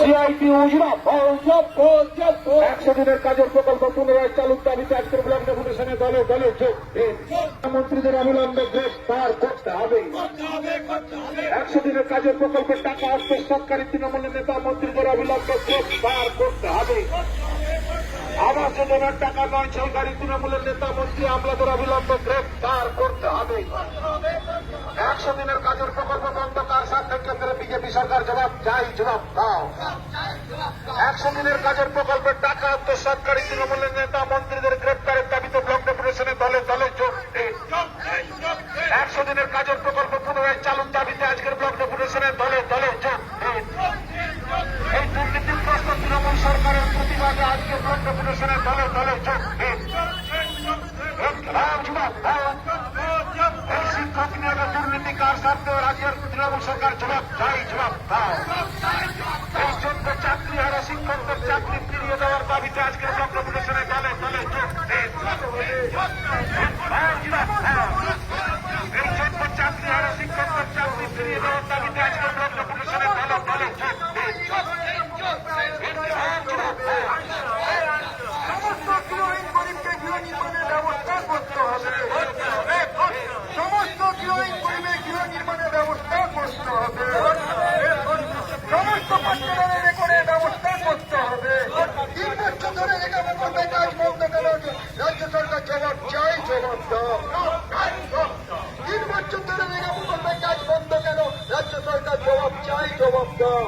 CIT উজরা একশো দিনের কাজের প্রকল্প পুনরায় চালুর দাবিতে আজকের ব্লক ডেপুটেশনে দলে দলে যোগ মন্ত্রীদের অবিলম্বে গ্রেফতার করতে হবে। একশো দিনের কাজের প্রকল্পের টাকা সরকারি তৃণমূলের নেতা মন্ত্রীদের অবিলম্বে গ্রেফতার করতে হবে। আবাস যোজনার টাকা নয় সরকারি তৃণমূলের নেতা মন্ত্রী আমলাদের অবিলম্বে গ্রেফতার করতে হবে একশো দিনের কাজের প্রকল্প বন্ধ কার সাথে কেন্দ্রে বিজেপি সরকার জবাব চাই, জবাব দাও। একশো দিনের কাজের প্রকল্পের টাকা সরকারি তৃণমূলের নেতা মন্ত্রীদের গ্রেপ্তারের দাবিতে ব্লক ডেপুটেশনে দলে দলে যোগ একশো দিনের কাজের প্রকল্প পুনরায় চালুর দাবিতে আজকের ব্লক ডেপুটেশনে দলে দলে যোগ এই দুর্নীতিগ্রস্ত তৃণমূল সরকারের প্রতিবাদে আজকে ব্লক ডেপুটেশনে দলে দলে যোগ দাও। এই শিক্ষক নিয়োগের দুর্নীতি কার স্বার্থে রাজ্যের তৃণমূল সরকার জবাব চাই জবাব দাও। এই যোগ্য চাকরি হারা শিক্ষকদের চাকরি ফিরিয়ে দেওয়ার দাবিতে আজকের ব্লক ডেপুটেশনে দলে দলে যোগ দিন দাও, জবাব দাও। এই যোগ্য চাকরি হারা শিক্ষকদের চাকরি ফিরিয়ে দেওয়ার দাবিতে আজকের ব্লক ডেপুটেশনে দলে দলে যোগ দিন দাও, জবাব দাও। সমস্ত গৃহহীন গরিবকে গৃহ নির্মাণের ব্যবস্থা করতে হবে সমস্ত গৃহহীন গরিবের গৃহ নির্মাণের ব্যবস্থা করতে হবে সমস্ত পাঠ্যদানের রেকর্ডের ব্যবস্থা করতে হবে তিন বছর ধরে লেখাপড়া করবে কাজ বন্ধ কেন রাজ্য সরকার জবাব চাই জবাব দাও তিন বছর ধরে লেখাপড়া করবে কাজ বন্ধ কেন রাজ্য সরকার জবাব চাই জবাব দাও।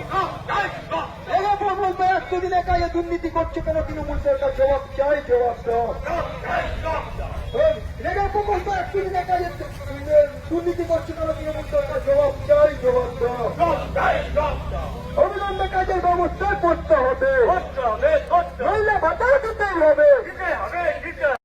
একশো দিনে কাজে দুর্নীতি করছে কেন তৃণমূল সরকার? জবাব চাই জবাব দাও। রেগা প্রকল্প একশো দিনে কাজে দুর্নীতি করছে কেন তৃণমূল সরকার? জবাব চাই জবাব দাও। অবিলম্বে কাজের ব্যবস্থা করতে হবে। নইলে ভাতা দিতেই হবে।